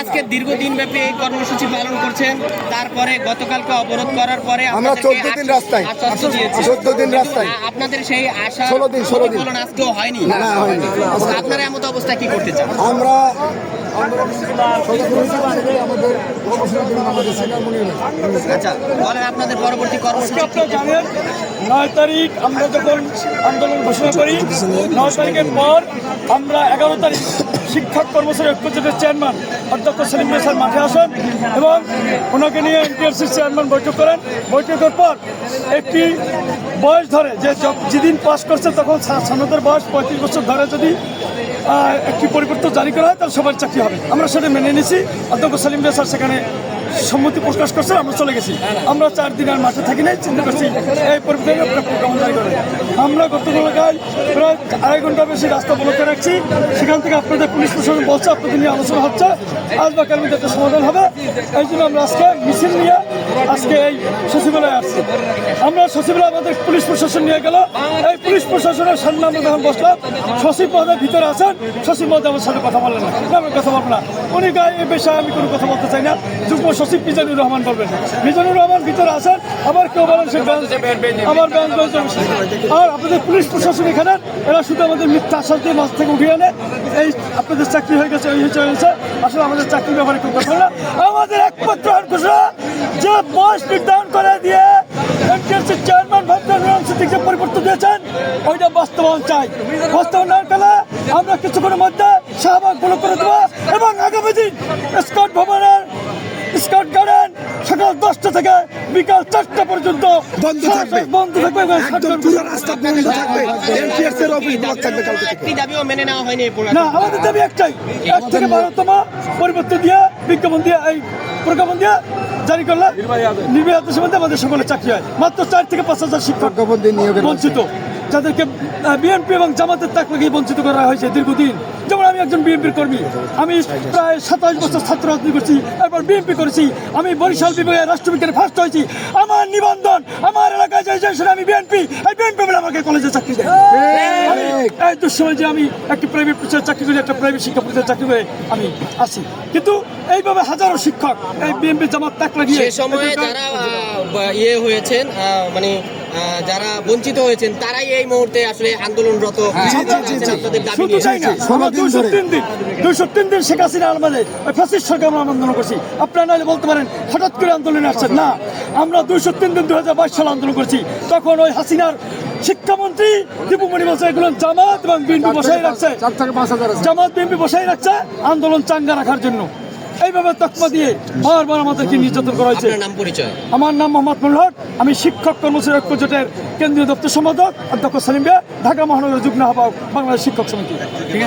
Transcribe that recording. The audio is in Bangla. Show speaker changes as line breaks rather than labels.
আজকে দীর্ঘদিন ব্যাপী এই কর্মসূচি পালন করছেন তারপরে গতকালকে অবরোধ করার পরে
আমরা 14 দিন রাস্তায়। 14 দিন রাস্তায়।
আপনাদের সেই আশা
16 দিন, 16 দিন।
আজকেও হয়নি
হয়নি।
আপনারা এমন অবস্থায় কি করতে চান
আমরা
আচ্ছা বলেন আপনাদের পরবর্তী কর্মসূচি
আজকে আপনারা জানেন নয় তারিখ আমরা যখন আন্দোলন ঘোষণা করি নয় তারিখের পর আমরা এগারো তারিখ শিক্ষক কর্মচারী ঐক্য জোটের চেয়ারম্যান অধ্যক্ষ সেলিম স্যার মাঠে আসেন এবং ওনাকে নিয়ে এনটিএফসির চেয়ারম্যান বৈঠক করেন। বৈঠকের পর একটি বয়স ধরে যে যেদিন পাস করছে তখন সামনের বয়স পঁয়ত্রিশ বছর ধরে যদি একটি পরিবর্তন জারি করা হয় তাহলে সবার চাকরি হবে। আমরা সেটা মেনে নিছি। অধ্যক্ষ সেলিম স্যার সেখানে সম্মতি প্রকাশ করছে, আমরা চলে গেছি। আমরা চার দিন আর মাঠে থাকি নাই, চিন্তা করছি এই পরিপ্রেক্ষিতে আমরা প্রোগ্রাম জারি করে আমরা গতকাল প্রায় আড়াই ঘণ্টা বেশি রাস্তা বলতে রাখছি। সেখান থেকে আপনাদের পুলিশ প্রশাসন বলছে, আপনাদের নিয়ে আলোচনা হচ্ছে। আজ বা কাল একটা সমাধান হবে। এই জন্য আমরা আজকে মিছিল নিয়ে আজকে এই সচিবালয়ে আসছি। সচিবালয় আমাদের পুলিশ প্রশাসন নিয়ে গেল। এই পুলিশ প্রশাসনের সামনে আমরা যখন বসলাম, সচিব মহোদয় ভিতরে আছেন। সচিব মহোদয় আমার সাথে কথা বললেন না। কথা বলব না। উনি এই বিষয়ে আমি কোনো কথা বলতে চাই না। যুগ্ম সচিব মিজানুর রহমান বলবেন। মিজানুর রহমান ভিতরে আছেন। আবার কেউ বলেন সে আমার আর আপনাদের পুলিশ প্রশাসন এখানে, এরা শুধু আমাদের মিথ্যা আশ্বাস দিয়ে মাছ থেকে উঠিয়ে আনে। এই আপনাদের চাকরি হয়ে গেছে এই হয়েছে হয়েছে। আসলে আমাদের চাকরির ব্যাপারে কেউ কথা না। আমাদের একমাত্র ঘোষণা যে বয়স নির্ধারণ করে দিয়ে বাস্তবায়ন চাই। বাস্তবায়ন না পেলে আমরা কিছুক্ষণের মধ্যে শাহবাগ ব্লক করে দেবো এবং আগামী দিন স্কট ভবনের স্কট গার্ডেন সকাল দশটা থেকে বিকাল চারটা পর্যন্ত
বন্ধ থাকবে।
বন্ধ থাকবে
একদম পুরো রাস্তা বন্ধ থাকবে। এনটিএস এর অফিস ব্লক থাকবে কালকে থেকে।
একটি দাবিও মেনে নেওয়া হয়নি
না আমাদের দাবি একটাই। এক থেকে বারোতম পরিবর্তন দিয়ে বিজ্ঞাপন দিয়ে এই প্রজ্ঞাপন দিয়ে জারি করলে নির্বাহী আদেশের মধ্যে আমাদের সকলের চাকরি হয়। মাত্র চার থেকে পাঁচ হাজার শিক্ষক বঞ্চিত। যাদেরকে বিএনপি এবং জামাতের তাক লাগিয়ে বঞ্চিত করা হয়েছে দীর্ঘদিন। যেমন আমি একজন বিএনপির কর্মী। আমি প্রায় সাতাশ বছর ছাত্র রাজনীতি করছি এরপর বিএনপি করেছি। আমি বরিশাল বিভাগে রাষ্ট্রবিজ্ঞানে ফার্স্ট হয়েছি। আমার নিবন্ধন আমার এলাকায় যে সেটা আমি বিএনপি এই বিএনপি বলে আমাকে কলেজে চাকরি দেয়। এই দুঃসময় যে আমি একটি প্রাইভেট প্রতিষ্ঠানে চাকরি করি একটা প্রাইভেট শিক্ষা প্রতিষ্ঠানে চাকরি করে আমি আছি। কিন্তু এইভাবে হাজারো শিক্ষক এই বিএনপি জামাত তাক লাগিয়ে
সে সময়ে যারা ইয়ে হয়েছেন মানে যারা বঞ্চিত হয়েছেন তারাই এই মুহূর্তে আসলে আন্দোলনরত আছেন আপনাদের দাবি
শুধু
নিয়ে
না। আমরা দুইশো তিন দিন দুইশো তিন দিন শেখ হাসিনা আলমাদে ফ্যাসিস্ট সরকার আমরা আন্দোলন করছি। আপনারা নাহলে বলতে পারেন হঠাৎ করে আন্দোলনে আসছেন। না আমরা দুইশো তিন দিন দুই হাজার বাইশ সালে আন্দোলন করছি। তখন ওই হাসিনার শিক্ষামন্ত্রী দীপুমণি বলছে এগুলো জামাত এবং বিএনপি বসাই রাখছে। জামাত বিএনপি বসাই রাখছে আন্দোলন চাঙ্গা রাখার জন্য। এইভাবে তকমা দিয়ে বারবার আমাদেরকে নির্যাতন করা হয়েছে।
আপনার নাম পরিচয়?
আমার নাম মোহাম্মদ আমি শিক্ষক কর্মচারী ঐক্য জোটের কেন্দ্রীয় দপ্তর সম্পাদক। অধ্যক্ষ সালিম ঢাকা মহানগর যুগ্ম আহ্বায়ক বাংলাদেশ শিক্ষক সমিতি।